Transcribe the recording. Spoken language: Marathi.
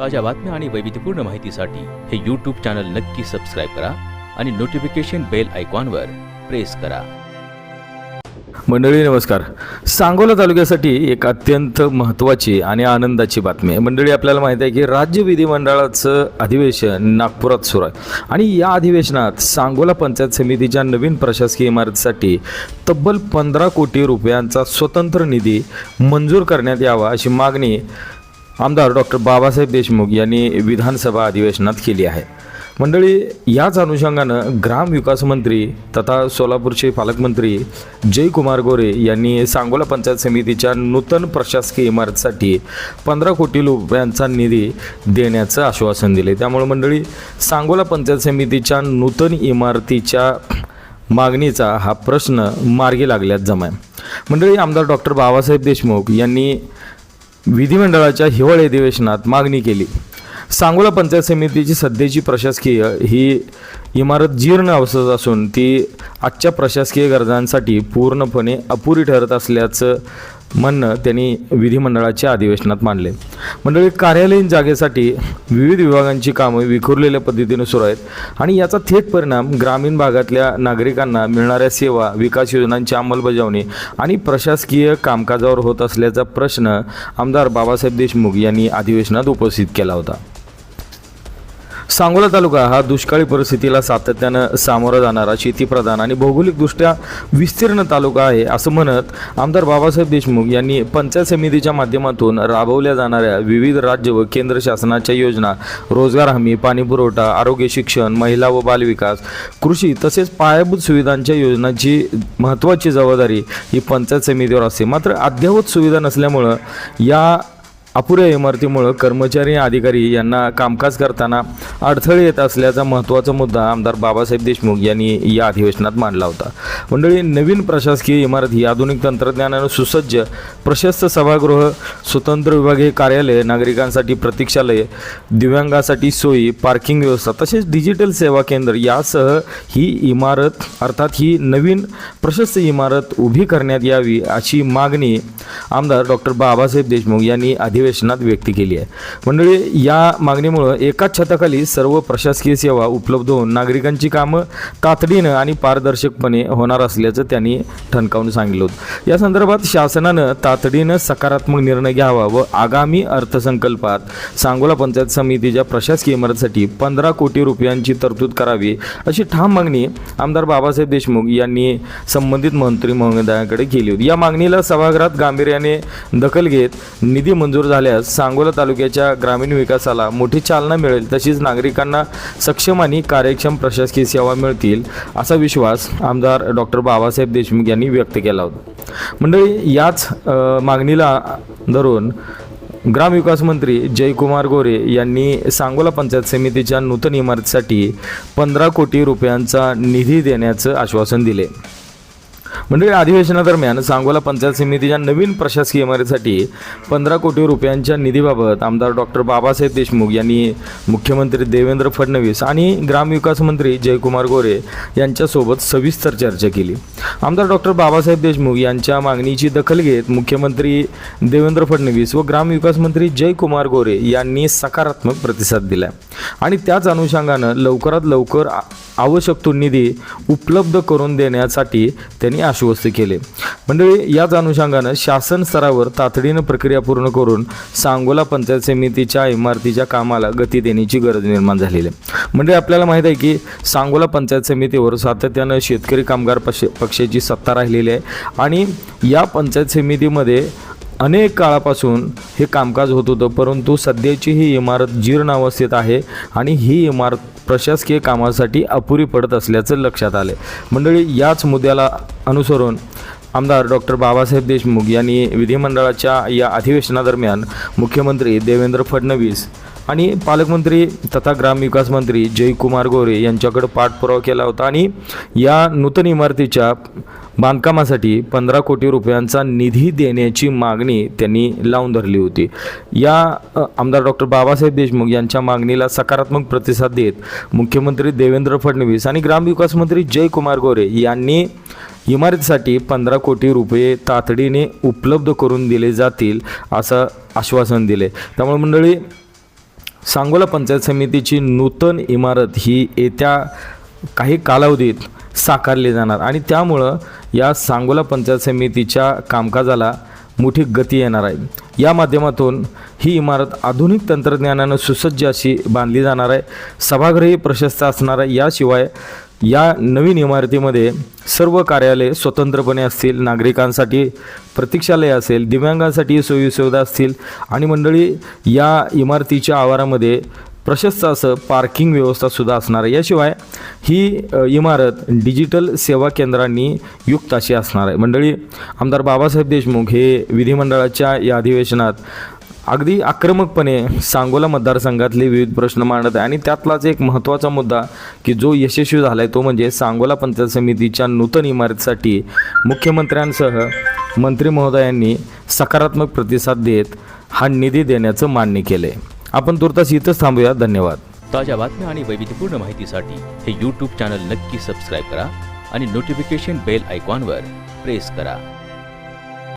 ताज्या बातम्या आणि वैविध्यपूर्ण माहितीसाठी हे यूट्यूब चॅनल नक्की सबस्क्राईब करा आणि नोटिफिकेशन बेल आयकॉनवर प्रेस करा. मंडळी नमस्कार. सांगोला तालुक्यासाठी एक अत्यंत महत्त्वाची आणि आनंदाची बातमी आहे. मंडळी आपल्याला माहिती आहे की राज्य विधिमंडळाचं अधिवेशन नागपुरात सुरू आहे. आणि या अधिवेशनात सांगोला पंचायत समितीच्या नवीन प्रशासकीय इमारतीसाठी तब्बल पंधरा कोटी रुपयांचा स्वतंत्र निधी मंजूर करण्यात यावा अशी मागणी आमदार डॉक्टर बाबासाहेब देशमुख यांनी विधानसभा अधिवेशनात केली आहे. मंडळी याच अनुषंगानं ग्रामविकास मंत्री तथा सोलापूरचे पालकमंत्री जयकुमार गोरे यांनी सांगोला पंचायत समितीच्या नूतन प्रशासकीय इमारतीसाठी पंधरा कोटी रुपयांचा निधी देण्याचं आश्वासन दिले. त्यामुळे मंडळी सांगोला पंचायत समितीच्या नूतन इमारतीच्या मागणीचा हा प्रश्न मार्गी लागल्यात जमाय. मंडळी आमदार डॉक्टर बाबासाहेब देशमुख यांनी विधिमंडळाच्या हिवाळी अधिवेशनात मागणी केली. सांगोला पंचायत समितीची सध्याची प्रशासकीय ही इमारत जीर्ण अवस्थेत असून ती आजच्या प्रशासकीय गरजांसाठी पूर्णपणे अपुरी ठरत असल्याचं म्हणणं त्यांनी विधिमंडळाच्या अधिवेशनात मांडले. मंडळी कार्यालयीन जागेसाठी विविध विभागांची कामं विखुरलेल्या पद्धतीने सुरू आहेत आणि याचा थेट परिणाम ग्रामीण भागातल्या नागरिकांना मिळणाऱ्या सेवा विकास योजनांची अंमलबजावणी आणि प्रशासकीय कामकाजावर होत असल्याचा प्रश्न आमदार बाबासाहेब देशमुख यांनी अधिवेशनात उपस्थित केला होता. सांगोला तालुका हा दुष्काळी परिस्थितीला सातत्यानं सामोरा जाणारा शेतीप्रधान आणि भौगोलिकदृष्ट्या विस्तीर्ण तालुका आहे असं म्हणत आमदार बाबासाहेब देशमुख यांनी पंचायत समितीच्या माध्यमातून राबवल्या जाणाऱ्या विविध राज्य व केंद्र शासनाच्या योजना रोजगार हमी पाणीपुरवठा आरोग्य शिक्षण महिला व बालविकास कृषी तसेच पायाभूत सुविधांच्या योजनांची महत्त्वाची जबाबदारी ही पंचायत समितीवर असते. मात्र अद्ययावत सुविधा नसल्यामुळं या अपुऱ्या इमारतीमुळं कर्मचारी अधिकारी यांना कामकाज करताना अडथळे येत असल्याचा महत्त्वाचा मुद्दा आमदार बाबासाहेब देशमुख यांनी या अधिवेशनात मांडला होता. मंडळी नवीन प्रशासकीय इमारत ही आधुनिक तंत्रज्ञानानं सुसज्ज प्रशस्त सभागृह स्वतंत्र विभागीय कार्यालय नागरिकांसाठी प्रतीक्षालय दिव्यांगासाठी सोयी पार्किंग व्यवस्था तसेच डिजिटल सेवा केंद्र यासह ही इमारत अर्थात ही नवीन प्रशस्त इमारत उभी करण्यात यावी अशी मागणी आमदार डॉक्टर बाबासाहेब देशमुख यांनी अधिवेशनात व्यक्त केली आहे. मंडळी या मागणीमुळं एकाच छताखाली सर्व प्रशासकीय सेवा उपलब्ध होऊन नागरिकांची कामं तातडीनं आणि पारदर्शकपणे होणार असल्याचं त्यांनी ठणकावून सांगितलं होतं. या संदर्भात शासनानं तातडीनं सकारात्मक निर्णय घ्यावा व आगामी अर्थसंकल्पात सांगोला पंचायत समितीच्या प्रशासकीय इमारतीसाठी पंधरा कोटी रुपयांची तरतूद करावी अशी ठाम मागणी आमदार बाबासाहेब देशमुख यांनी संबंधित मंत्री महोदयाकडे केली होती. या मागणीला सभागृहात गांभीर्याने दखल घेत निधी मंजूर झाल्यास सांगोला तालुक्याच्या ग्रामीण विकासाला मोठी चालना मिळेल तशीच नागरिकांना सक्षम आणि कार्यक्षम प्रशासकीय सेवा मिळतील असा विश्वास आमदार डॉक्टर बाबासाहेब देशमुख यांनी व्यक्त केला होता. मंडळी याच मागणीला धरून ग्रामविकास मंत्री जयकुमार गोरे यांनी सांगोला पंचायत समितीच्या नूतन इमारतीसाठी पंधरा कोटी रुपयांचा निधी देण्याचं आश्वासन दिले. मंडळी अधिवेशनादरम्यान सांगोला पंचायत समितीच्या नवीन प्रशासकीय इमारतीसाठी पंधरा कोटी रुपयांच्या निधीबाबत आमदार डॉक्टर बाबासाहेब देशमुख यांनी मुख्यमंत्री देवेंद्र फडणवीस आणि ग्रामविकास मंत्री जयकुमार गोरे यांच्यासोबत सविस्तर चर्चा केली. आमदार डॉक्टर बाबासाहेब देशमुख यांच्या मागणीची दखल घेत मुख्यमंत्री देवेंद्र फडणवीस व ग्रामविकास मंत्री जयकुमार गोरे यांनी सकारात्मक प्रतिसाद दिला आणि त्याच अनुषंगानं लवकरात लवकर आवश्यक तो निधी उपलब्ध करून देण्यासाठी त्यांनी आश्वस्त केले. मंडळी याच अनुषंगानं शासन स्तरावर तातडीनं प्रक्रिया पूर्ण करून सांगोला पंचायत समितीच्या इमारतीच्या कामाला गती देण्याची गरज निर्माण झालेली आहे. म्हणजे आपल्याला माहीत आहे की सांगोला पंचायत समितीवर सातत्यानं शेतकरी कामगार पक्ष पक्षाची सत्ता राहिलेली आहे आणि या पंचायत समितीमध्ये अनेक काळापासून हे कामकाज होत होतं परंतु सध्याची ही इमारत जीर्ण अवस्थेत आहे आणि ही इमारत प्रशासकीय कामासाठी अपुरी पडत असल्याचं लक्षात आले मंडळी याच मुद्द्याला अनुसरून आमदार डॉक्टर बाबासाहेब देशमुख यांनी विधिमंडळाच्या या अधिवेशनादरम्यान मुख्यमंत्री देवेंद्र फडणवीस आणि पालकमंत्री तथा ग्रामविकास मंत्री जयकुमार गोरे यांच्याकडे पाठपुरावा केला होता. आणि या नूतन इमारतीच्या बांधकामासाठी पंधरा कोटी रुपयांचा निधी देण्याची मागणी त्यांनी लावून धरली होती. या आमदार डॉक्टर बाबासाहेब देशमुख यांच्या मागणीला सकारात्मक प्रतिसाद देत मुख्यमंत्री देवेंद्र फडणवीस आणि ग्रामविकास मंत्री जयकुमार गोरे यांनी इमारतीसाठी पंधरा कोटी रुपये तातडीने उपलब्ध करून दिले जातील असं आश्वासन दिले. त्यामुळे मंडळी सांगोला पंचायत समितीची नूतन इमारत ही येत्या काही कालावधीत साकारली जाणार. आणि त्यामुळं या सांगोला पंचायत समितीच्या कामकाजाला मोठी गती येणार आहे. या माध्यमातून ही इमारत आधुनिक तंत्रज्ञानानं सुसज्ज अशी बांधली जाणार आहे. सभागृहही प्रशस्त असणार आहे. याशिवाय या नवीन इमारतीमध्ये सर्व कार्यालय स्वतंत्रपणे असतील नागरिकांसाठी प्रतीक्षालय असेल दिव्यांगांसाठी सोयीसुविधा असतील आणि मंडळी या इमारतीच्या आवारामध्ये प्रशस्त असं पार्किंग व्यवस्थासुद्धा असणार आहे. याशिवाय ही इमारत डिजिटल सेवा केंद्रांनी युक्त अशी असणार आहे. मंडळी आमदार बाबासाहेब देशमुख हे विधिमंडळाच्या या अधिवेशनात अगदी आक्रमकपणे सांगोला मतदारसंघातले विविध प्रश्न मांडत आहे. आणि त्यातलाच एक महत्त्वाचा मुद्दा की जो यशस्वी झाला आहे तो म्हणजे सांगोला पंचायत समितीच्या नूतन इमारतीसाठी मुख्यमंत्र्यांसह मंत्री महोदयांनी सकारात्मक प्रतिसाद देत हा निधी देण्याचं मान्य केलं आहे आपण तुर्तास इथंच थांबूया. धन्यवाद. ताज्या बातम्या आणि वैविध्यपूर्ण माहितीसाठी हे यूट्यूब चॅनल नक्की सबस्क्राईब करा आणि नोटिफिकेशन बेल आयकॉनवर प्रेस करा.